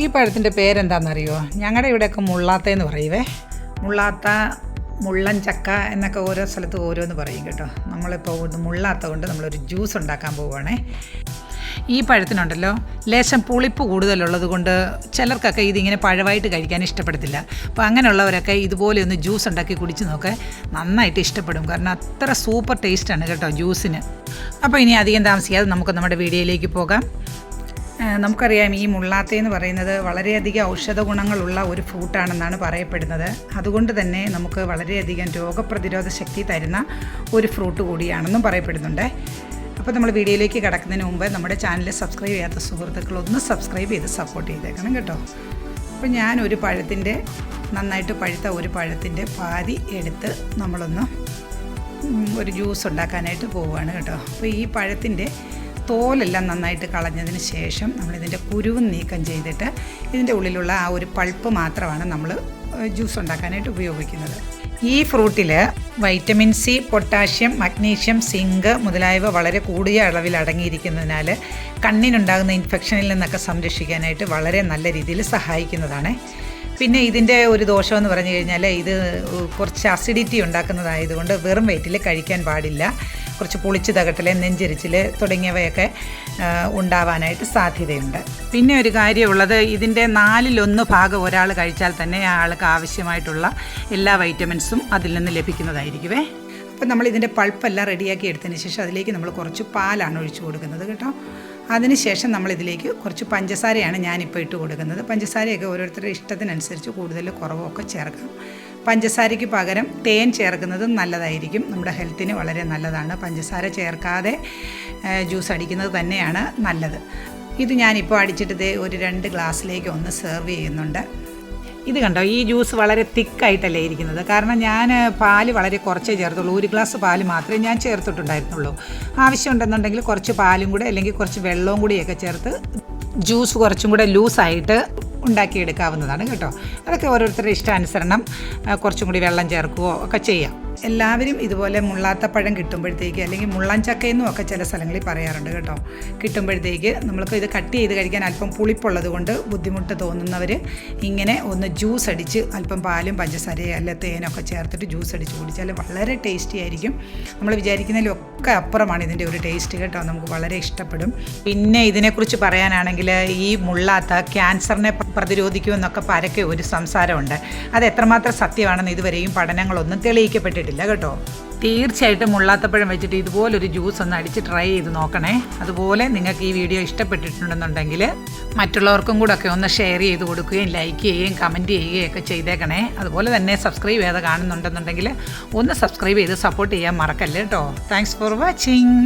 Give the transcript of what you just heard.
ഈ പഴത്തിന്റെ പേരെന്താണെന്നറിയോ ഞങ്ങളുടെ ഇവിടെയൊക്കെ മുള്ളാത്ത എന്ന് പറയുവേ. മുള്ളാത്ത മുള്ളൻ ചക്ക എന്നൊക്കെ ഓരോ സ്ഥലത്ത് ഓരോന്ന് പറയും കേട്ടോ. നമ്മളിപ്പോൾ മുള്ളാത്ത കൊണ്ട് നമ്മളൊരു ജ്യൂസ് ഉണ്ടാക്കാൻ പോവുകയാണേ ഈ പഴത്തിനുണ്ടല്ലോ ലേശം പുളിപ്പ് കൂടുതലുള്ളത് കൊണ്ട് ചിലർക്കൊക്കെ ഇതിങ്ങനെ പഴമായിട്ട് കഴിക്കാൻ ഇഷ്ടപ്പെടത്തില്ല. അപ്പോൾ അങ്ങനെയുള്ളവരൊക്കെ ഇതുപോലെ ഒന്ന് ജ്യൂസ് ഉണ്ടാക്കി കുടിച്ച് നോക്കെ. നന്നായിട്ട് ഇഷ്ടപ്പെടും. കാരണം അത്ര സൂപ്പർ ടേസ്റ്റാണ് കേട്ടോ ജ്യൂസിന്. അപ്പോൾ ഇനി അധികം താമസിക്കാതെ നമുക്ക് നമ്മുടെ വീഡിയോയിലേക്ക് പോകാം. നമുക്കറിയാം ഈ മുള്ളാത്ത എന്ന് പറയുന്നത് വളരെയധികം ഔഷധ ഗുണങ്ങളുള്ള ഒരു ഫ്രൂട്ടാണെന്നാണ് പറയപ്പെടുന്നത്. അതുകൊണ്ട് തന്നെ നമുക്ക് വളരെയധികം രോഗപ്രതിരോധ ശക്തി തരുന്ന ഒരു ഫ്രൂട്ട് കൂടിയാണെന്നും പറയപ്പെടുന്നുണ്ട്. അപ്പോൾ നമ്മൾ വീഡിയോയിലേക്ക് കിടക്കുന്നതിന് മുമ്പ് നമ്മുടെ ചാനൽ സബ്സ്ക്രൈബ് ചെയ്യാത്ത സുഹൃത്തുക്കൾ ഒന്ന് സബ്സ്ക്രൈബ് ചെയ്ത് സപ്പോർട്ട് ചെയ്തേക്കണം കേട്ടോ. അപ്പോൾ ഞാൻ ഒരു പഴത്തിന്റെ നന്നായിട്ട് പഴുത്ത ഒരു പഴത്തിന്റെ പാതി എടുത്ത് നമ്മളൊന്ന് ഒരു ജ്യൂസ് ഉണ്ടാക്കാനായിട്ട് പോവുകയാണ് കേട്ടോ. അപ്പോൾ ഈ പഴത്തിന്റെ തോലെല്ലാം നന്നായിട്ട് കളഞ്ഞതിന് ശേഷം നമ്മളിതിന്റെ കുരുവും നീക്കം ചെയ്തിട്ട് ഇതിന്റെ ഉള്ളിലുള്ള ആ ഒരു പൾപ്പ് മാത്രമാണ് നമ്മൾ ജ്യൂസ് ഉണ്ടാക്കാനായിട്ട് ഉപയോഗിക്കുന്നത്. ഈ ഫ്രൂട്ടിൽ vitamin C potassium magnesium zinc മുതലായവ വളരെ കൂടിയ അളവിൽ അടങ്ങിയിരിക്കുന്നതിനാൽ കണ്ണിനുണ്ടാകുന്ന ഇൻഫെക്ഷനിൽ നിന്നൊക്കെ സംരക്ഷിക്കാനായിട്ട് വളരെ നല്ല രീതിയിൽ സഹായിക്കുന്നതാണ്. പിന്നെ ഇതിന്റെ ഒരു ദോഷമെന്ന് പറഞ്ഞു കഴിഞ്ഞാൽ ഇത് കുറച്ച് അസിഡിറ്റി ഉണ്ടാക്കുന്നതായതുകൊണ്ട് വെറും വെയിറ്റിൽ കഴിക്കാൻ പാടില്ല. കുറച്ച് പുളിച്ച് തകട്ടൽ നെഞ്ചിരിച്ചിൽ തുടങ്ങിയവയൊക്കെ ഉണ്ടാവാനായിട്ട് സാധ്യതയുണ്ട്. പിന്നെ ഒരു കാര്യമുള്ളത് ഇതിന്റെ നാലിലൊന്ന് ഭാഗം ഒരാൾ കഴിച്ചാൽ തന്നെ ആൾക്ക് ആവശ്യമായിട്ടുള്ള എല്ലാ വൈറ്റമിൻസും അതിൽ നിന്ന് ലഭിക്കുന്നതായിരിക്കുമേ അപ്പം നമ്മൾ ഇതിന്റെ പൾപ്പെല്ലാം റെഡിയാക്കി എടുത്തതിന് ശേഷം അതിലേക്ക് നമ്മൾ കുറച്ച് പാലാണ് ഒഴിച്ചു കൊടുക്കുന്നത് കേട്ടോ. അതിനുശേഷം നമ്മളിതിലേക്ക് കുറച്ച് പഞ്ചസാരയാണ് ഞാനിപ്പോൾ ഇട്ട് കൊടുക്കുന്നത്. പഞ്ചസാരയൊക്കെ ഓരോരുത്തരുടെ ഇഷ്ടത്തിനനുസരിച്ച് കൂടുതൽ കുറവൊക്കെ ചേർക്കാം. പഞ്ചസാരയ്ക്ക് പകരം തേൻ ചേർക്കുന്നത് നല്ലതായിരിക്കും. നമ്മുടെ ഹെൽത്തിന് വളരെ നല്ലതാണ്. പഞ്ചസാര ചേർക്കാതെ ജ്യൂസ് അടിക്കുന്നത് തന്നെയാണ് നല്ലത്. ഇത് ഞാനിപ്പോൾ അടിച്ചിട്ട് ഒരു രണ്ട് ഗ്ലാസ്സിലേക്ക് ഒന്ന് സെർവ് ചെയ്യുന്നുണ്ട്. ഇത് കണ്ടോ? ഈ ജ്യൂസ് വളരെ തിക്കായിട്ടല്ലേ ഇരിക്കുന്നത്. കാരണം ഞാൻ പാൽ വളരെ കുറച്ചേ ചേർത്തുള്ളൂ. ഒരു ഗ്ലാസ് പാൽ മാത്രമേ ഞാൻ ചേർത്തിട്ടുണ്ടായിരുന്നുള്ളൂ. ആവശ്യമുണ്ടെന്നുണ്ടെങ്കിൽ കുറച്ച് പാലും കൂടെ അല്ലെങ്കിൽ കുറച്ച് വെള്ളവും കൂടിയൊക്കെ ചേർത്ത് ജ്യൂസ് കുറച്ചും കൂടെ ലൂസായിട്ട് ഉണ്ടാക്കിയെടുക്കാവുന്നതാണ് കേട്ടോ. അതൊക്കെ ഓരോരുത്തരുടെ ഇഷ്ടാനുസരണം കുറച്ചും കൂടി വെള്ളം ചേർക്കുകയോ ഒക്കെ ചെയ്യാം. എല്ലാവരും ഇതുപോലെ മുള്ളാത്തപ്പഴം കിട്ടുമ്പോഴത്തേക്ക് അല്ലെങ്കിൽ മുള്ളൻ ഒക്കെ ചില സ്ഥലങ്ങളിൽ പറയാറുണ്ട് കേട്ടോ. കിട്ടുമ്പോഴത്തേക്ക് നമ്മൾക്ക് ഇത് കട്ട് ചെയ്ത് കഴിക്കാൻ അല്പം പുളിപ്പുള്ളത് കൊണ്ട് ബുദ്ധിമുട്ട് തോന്നുന്നവർ ഇങ്ങനെ ഒന്ന് ജ്യൂസ് അടിച്ച് അല്പം പാലും പഞ്ചസാരയും അല്ല തേനൊക്കെ ചേർത്തിട്ട് ജ്യൂസ് അടിച്ച് കുടിച്ചാൽ വളരെ ടേസ്റ്റി ആയിരിക്കും. നമ്മൾ വിചാരിക്കുന്നതിലൊക്കെ അപ്പുറമാണ് ഇതിന്റെ ഒരു ടേസ്റ്റ് കേട്ടോ. നമുക്ക് വളരെ ഇഷ്ടപ്പെടും. പിന്നെ ഇതിനെക്കുറിച്ച് പറയാനാണെങ്കിൽ ഈ മുള്ളാത്ത ക്യാൻസറിനെ പ്രതിരോധിക്കുമെന്നൊക്കെ പരക്കെ ഒരു സംസാരമുണ്ട്. അത് എത്രമാത്രം സത്യമാണെന്ന് ഇതുവരെയും പഠനങ്ങളൊന്നും തെളിയിക്കപ്പെട്ടിട്ടില്ല. കേട്ടോ. തീർച്ചയായിട്ടും മുള്ളാത്തപ്പഴം വെച്ചിട്ട് ഇതുപോലൊരു ജ്യൂസ് ഒന്ന് അടിച്ച് ട്രൈ ചെയ്ത് നോക്കണേ. അതുപോലെ നിങ്ങൾക്ക് ഈ വീഡിയോ ഇഷ്ടപ്പെട്ടിട്ടുണ്ടെന്നുണ്ടെങ്കിൽ മറ്റുള്ളവർക്കും കൂടെ ഒക്കെ ഒന്ന് ഷെയർ ചെയ്ത് കൊടുക്കുകയും ലൈക്ക് ചെയ്യുകയും കമന്റ് ചെയ്യുകയും ഒക്കെ ചെയ്തേക്കണേ. അതുപോലെ തന്നെ സബ്സ്ക്രൈബ് ചെയ്ത് കാണുന്നുണ്ടെന്നുണ്ടെങ്കിൽ ഒന്ന് സബ്സ്ക്രൈബ് ചെയ്ത് സപ്പോർട്ട് ചെയ്യാൻ മറക്കല്ലേ കേട്ടോ. Thanks for watching